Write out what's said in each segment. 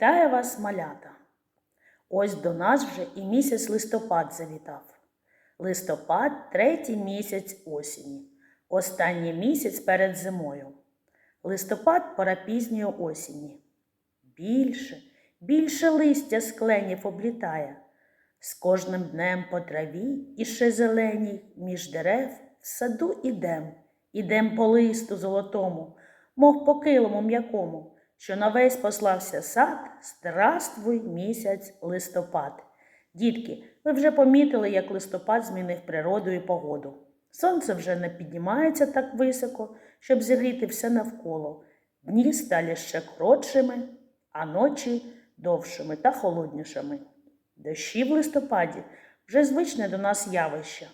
Вітаю вас, малята! Ось до нас вже і місяць листопад завітав. Листопад третій місяць осені, останній місяць перед зимою. Листопад пора пізньої осені. Більше, більше листя з кленів облітає. З кожним днем по траві і ще зеленій, між дерев в саду ідем, ідем по листу золотому, мов по килому м'якому, що на весь послався сад, здравствуй місяць листопад. Дітки, ви вже помітили, як листопад змінив природу і погоду. Сонце вже не піднімається так високо, щоб зігріти все навколо. Дні стали ще коротшими, а ночі довшими та холоднішими. Дощі в листопаді вже звичне до нас явище.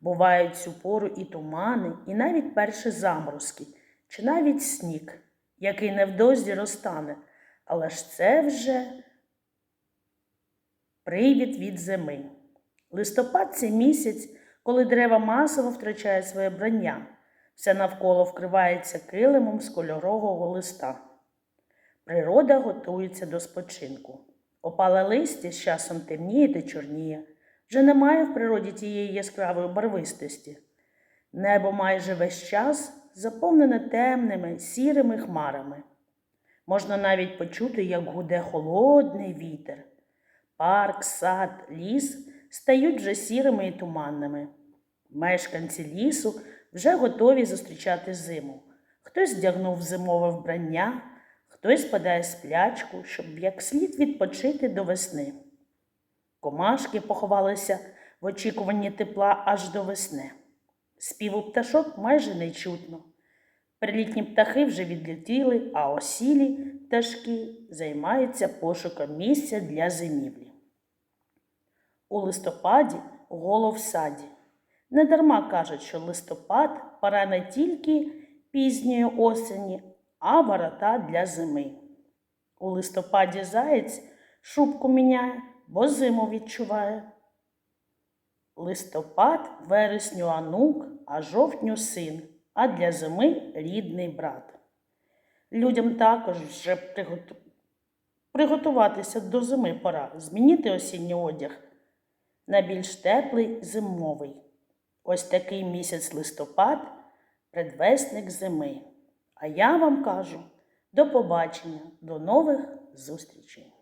Бувають цю пору і тумани, і навіть перші заморозки, чи навіть сніг, який невдовзі розтане. Але ж це вже привід від зими. Листопад це місяць, коли дерева масово втрачають своє брання. Все навколо вкривається килимом з кольорового листа. Природа готується до спочинку. Опале листя з часом темніє та чорніє. Вже немає в природі тієї яскравої барвистості. Небо майже весь час заповнене темними, сірими хмарами. Можна навіть почути, як гуде холодний вітер. Парк, сад, ліс стають вже сірими і туманними. Мешканці лісу вже готові зустрічати зиму. Хтось вдягнув зимове вбрання, хтось спадає сплячку, щоб як слід відпочити до весни. Комашки поховалися в очікуванні тепла аж до весни. Співу пташок майже не чутно. Прилітні птахи вже відлетіли, а осілі пташки займаються пошуком місця для зимівлі. У листопаді голов в саді. Недарма кажуть, що листопад пора не тільки пізньої осені, а ворота для зими. У листопаді заєць шубку міняє, бо зиму відчуває. Листопад вересню анук, а жовтню син, а для зими рідний брат. Людям також вже приготуватися до зими пора, змінити осінній одяг на більш теплий зимовий. Ось такий місяць листопад, предвесник зими. А я вам кажу до побачення, до нових зустрічей!